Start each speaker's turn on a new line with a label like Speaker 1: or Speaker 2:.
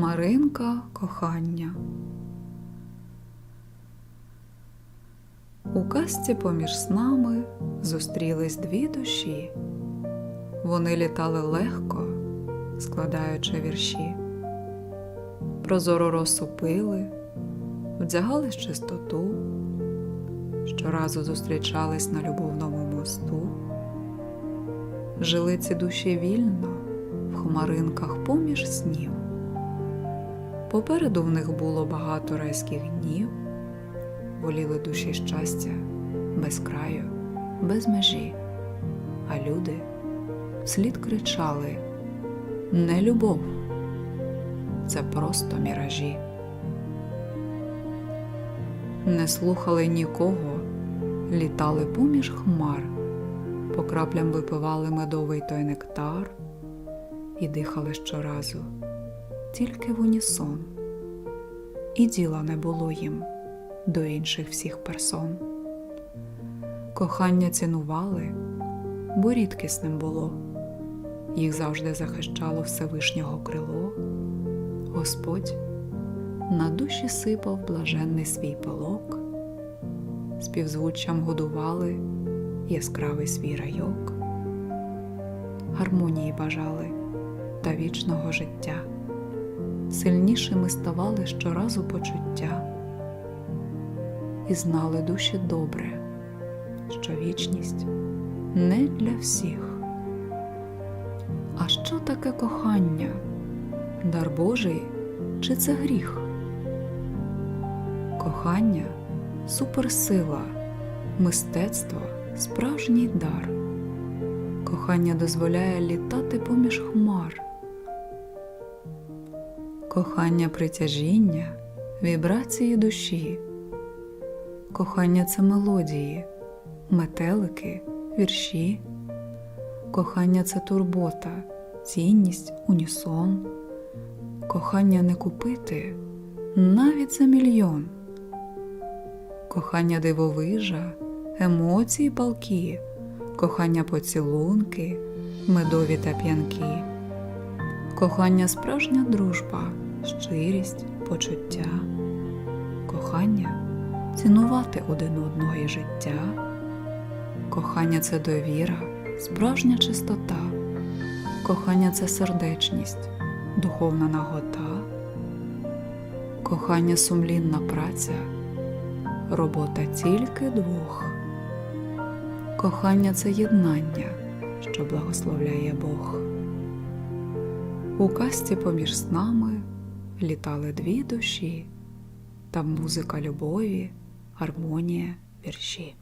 Speaker 1: Хмаринка кохання. У казці поміж снами зустрілись дві душі. Вони літали легко, складаючи вірші. Прозору росу вдягали чистоту, щоразу зустрічались на любовному мосту. Жили ці душі вільно в хмаринках поміж снів. Попереду в них було багато райських днів, воліли душі щастя без краю, без межі, а люди вслід кричали не любов, це просто міражі. Не слухали нікого, літали поміж хмар, по краплям випивали медовий той нектар і дихали щоразу тільки в унісон, і діла не було їм до інших всіх персон. Кохання цінували, бо рідкісним було, їх завжди захищало Всевишнього крило. Господь на душі сипав блаженний свій пилок, співзвуччям годували яскравий свій райок, гармонії бажали та вічного життя сильнішими ставали щоразу почуття, і знали душі добре, що вічність не для всіх. А що таке кохання? Дар Божий чи це гріх? Кохання суперсила, мистецтво, справжній дар. Кохання дозволяє літати поміж хмар кохання притяжіння, вібрації душі, кохання це мелодії, метелики, вірші, кохання це турбота, цінність, унісон, кохання не купити навіть за мільйон, кохання дивовижа, емоції палкі, кохання поцілунки, медові та п'янкі. Кохання справжня дружба, щирість, почуття, кохання цінувати один одного і життя, кохання це довіра, справжня чистота, кохання це сердечність, духовна нагота, кохання сумлінна праця, робота тільки двох, кохання це єднання, що благословляє Бог. У касті поміж снами літали дві душі, там музика любові, гармонія, вірші.